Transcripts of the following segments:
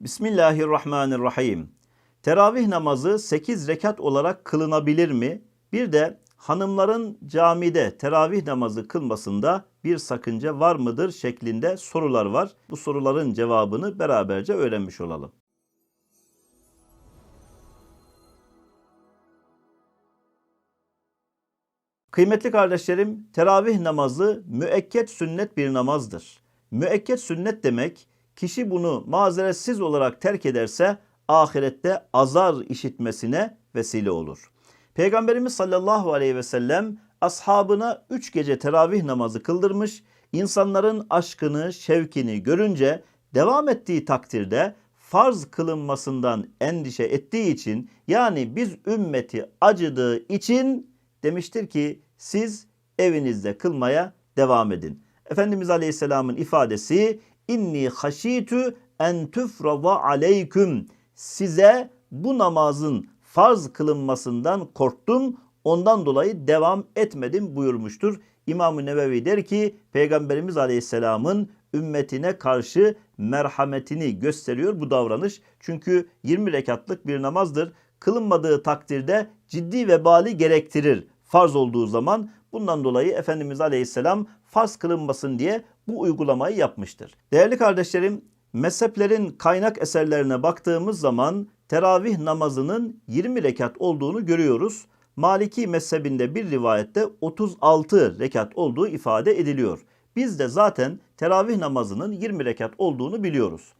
Bismillahirrahmanirrahim. Teravih namazı 8 rekat olarak kılınabilir mi? Bir de hanımların camide teravih namazı kılmasında bir sakınca var mıdır şeklinde sorular var. Bu soruların cevabını beraberce öğrenmiş olalım. Kıymetli kardeşlerim, teravih namazı müekket sünnet bir namazdır. Müekket sünnet demek, kişi bunu mazeretsiz olarak terk ederse ahirette azar işitmesine vesile olur. Peygamberimiz sallallahu aleyhi ve sellem ashabına üç gece teravih namazı kıldırmış, insanların aşkını, şevkini görünce devam ettiği takdirde farz kılınmasından endişe ettiği için yani biz ümmeti acıdığı için demiştir ki siz evinizde kılmaya devam edin. Efendimiz Aleyhisselam'ın ifadesi inni haşitü en tüfrada aleyküm size bu namazın farz kılınmasından korktum ondan dolayı devam etmedim buyurmuştur. İmam-ı Nevevi der ki Peygamberimiz Aleyhisselam'ın ümmetine karşı merhametini gösteriyor bu davranış. Çünkü 20 rekatlık bir namazdır. Kılınmadığı takdirde ciddi vebali gerektirir farz olduğu zaman. Bundan dolayı Efendimiz Aleyhisselam farz kılınmasın diye bu uygulamayı yapmıştır. Değerli kardeşlerim, mezheplerin kaynak eserlerine baktığımız zaman teravih namazının 20 rekat olduğunu görüyoruz. Maliki mezhebinde bir rivayette 36 rekat olduğu ifade ediliyor. Biz de zaten teravih namazının 20 rekat olduğunu biliyoruz.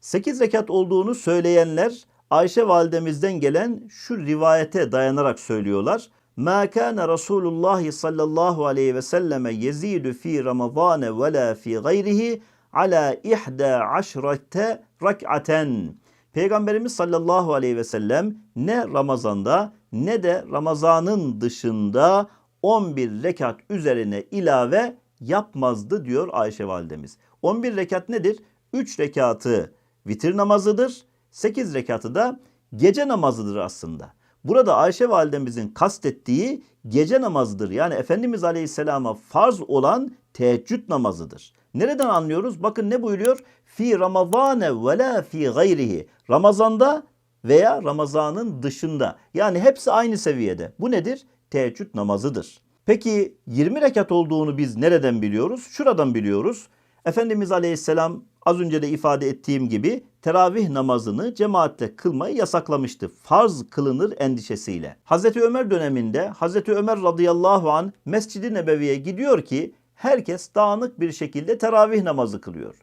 8 rekat olduğunu söyleyenler Ayşe validemizden gelen şu rivayete dayanarak söylüyorlar. Ma kana Resulullah sallallahu aleyhi ve selleme yezidu fi Ramazan ve la fi gayrihi ala ihda aşrate rak'aten. Peygamberimiz sallallahu aleyhi ve sellem ne Ramazan'da ne de Ramazan'ın dışında 11 rekat üzerine ilave yapmazdı diyor Ayşe validemiz. 11 rekat nedir? 3 rekatı vitir namazıdır. 8 rekatı da gece namazıdır aslında. Burada Ayşe validemizin kastettiği gece namazıdır. Yani Efendimiz Aleyhisselam'a farz olan teheccüd namazıdır. Nereden anlıyoruz? Bakın ne buyuruyor? Fi Ramazane ve la fi gayrihi. Ramazanda veya Ramazan'ın dışında. Yani hepsi aynı seviyede. Bu nedir? Teheccüd namazıdır. Peki 20 rekat olduğunu biz nereden biliyoruz? Şuradan biliyoruz. Efendimiz Aleyhisselam az önce de ifade ettiğim gibi teravih namazını cemaatle kılmayı yasaklamıştı. Farz kılınır endişesiyle. Hazreti Ömer döneminde Hazreti Ömer radıyallahu an Mescid-i Nebevi'ye gidiyor ki herkes dağınık bir şekilde teravih namazı kılıyor.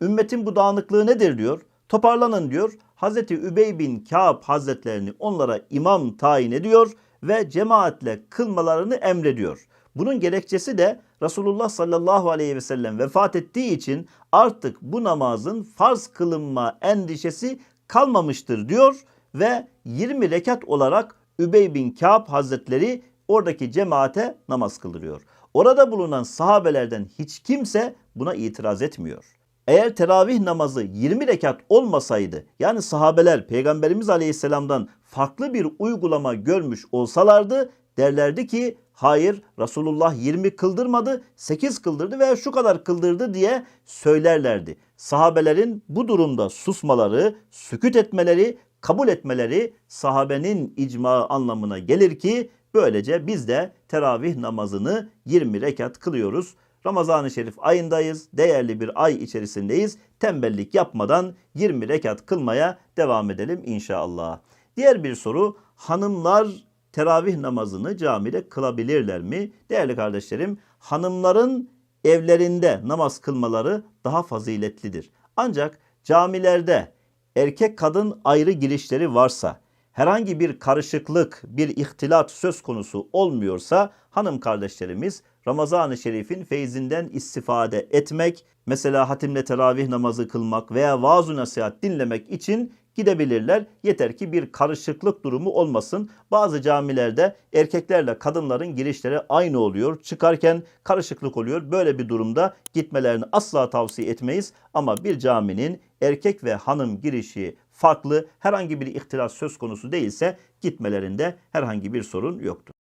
Ümmetin bu dağınıklığı nedir diyor. Toparlanın diyor. Hazreti Übey bin Ka'b Hazretlerini onlara imam tayin ediyor ve cemaatle kılmalarını emrediyor. Bunun gerekçesi de Resulullah sallallahu aleyhi ve sellem vefat ettiği için artık bu namazın farz kılınma endişesi kalmamıştır diyor ve 20 rekat olarak Übey bin Ka'b Hazretleri oradaki cemaate namaz kıldırıyor. Orada bulunan sahabelerden hiç kimse buna itiraz etmiyor. Eğer teravih namazı 20 rekat olmasaydı yani sahabeler Peygamberimiz Aleyhisselam'dan farklı bir uygulama görmüş olsalardı derlerdi ki hayır Resulullah 20 kıldırmadı 8 kıldırdı veya şu kadar kıldırdı diye söylerlerdi. Sahabelerin bu durumda susmaları, süküt etmeleri, kabul etmeleri sahabenin icma anlamına gelir ki böylece biz de teravih namazını 20 rekat kılıyoruz. Ramazan-ı Şerif ayındayız. Değerli bir ay içerisindeyiz. Tembellik yapmadan 20 rekat kılmaya devam edelim inşallah. Diğer bir soru hanımlar teravih namazını camide kılabilirler mi? Değerli kardeşlerim hanımların evlerinde namaz kılmaları daha faziletlidir. Ancak camilerde erkek kadın ayrı girişleri varsa herhangi bir karışıklık, bir ihtilat söz konusu olmuyorsa hanım kardeşlerimiz Ramazan-ı Şerif'in feyzinden istifade etmek, mesela hatimle teravih namazı kılmak veya vaaz nasihat dinlemek için gidebilirler. Yeter ki bir karışıklık durumu olmasın. Bazı camilerde erkeklerle kadınların girişleri aynı oluyor. Çıkarken karışıklık oluyor. Böyle bir durumda gitmelerini asla tavsiye etmeyiz. Ama bir caminin erkek ve hanım girişi farklı herhangi bir ihtilas söz konusu değilse gitmelerinde herhangi bir sorun yoktur.